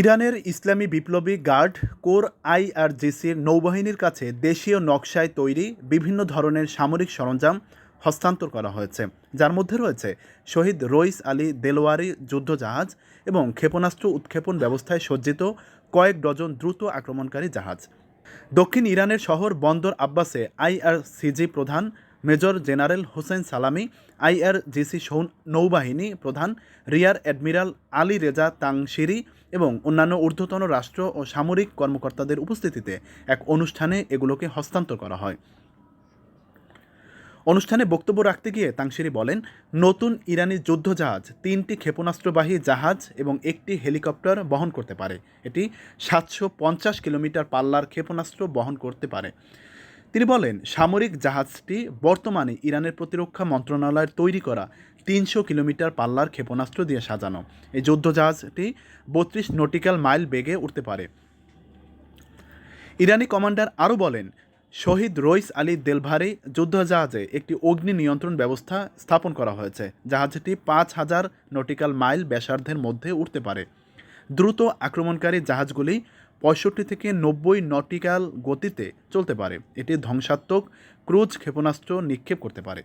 ইরানের ইসলামী বিপ্লবী guard corps আইআরজিসির নৌবাহিনীর কাছে দেশীয় নকশায় তৈরি বিভিন্ন ধরনের সামরিক সরঞ্জাম হস্তান্তর করা হয়েছে। যার মধ্যে রয়েছে শহীদ রইস আলী দেলোয়ারি যুদ্ধজাহাজ এবং ক্ষেপণাস্ত্র উৎক্ষেপণ ব্যবস্থায় সজ্জিত কয়েক ডজন দ্রুত আক্রমণকারী জাহাজ। দক্ষিণ ইরানের শহর বন্দর আব্বাসে আইআরসিজি প্রধান মেজর জেনারেল হোসেন সালামি, আইআরজিসি সৌ- নৌবাহিনী প্রধান, rear admiral Ali Reza Tangsiri এবং অন্যান্য ঊর্ধ্বতন রাষ্ট্র ও সামরিক কর্মকর্তাদের উপস্থিতিতে এক অনুষ্ঠানে এগুলোকে হস্তান্তর করা হয়। অনুষ্ঠানে বক্তব্য রাখতে গিয়ে তাংশিরি বলেন, নতুন ইরানি যুদ্ধজাহাজ তিনটি ক্ষেপণাস্ত্রবাহী জাহাজ এবং একটি হেলিকপ্টার বহন করতে পারে। এটি সাতশো পঞ্চাশ কিলোমিটার পাল্লার ক্ষেপণাস্ত্র বহন করতে পারে। তিনি বলেন, সামরিক জাহাজটি বর্তমানে ইরানের প্রতিরক্ষা মন্ত্রণালয়ের তৈরি করা তিনশো কিলোমিটার পাল্লার ক্ষেপণাস্ত্র দিয়ে সাজানো। এই যুদ্ধজাহাজটি বত্রিশ নটিক্যাল মাইল বেগে উঠতে পারে। ইরানি কমান্ডার আরও বলেন, শহীদ রইস আলী দেলভারি যুদ্ধজাহাজে একটি অগ্নি নিয়ন্ত্রণ ব্যবস্থা স্থাপন করা হয়েছে। জাহাজটি পাঁচ হাজার নটিক্যাল মাইল ব্যাসার্ধের মধ্যে উঠতে পারে। দ্রুত আক্রমণকারী জাহাজগুলি পঁয়ষট্টি থেকে নব্বই নটিক্যাল গতিতে চলতে পারে। এটি ধ্বংসাত্মক ক্রুজ ক্ষেপণাস্ত্র নিক্ষেপ করতে পারে।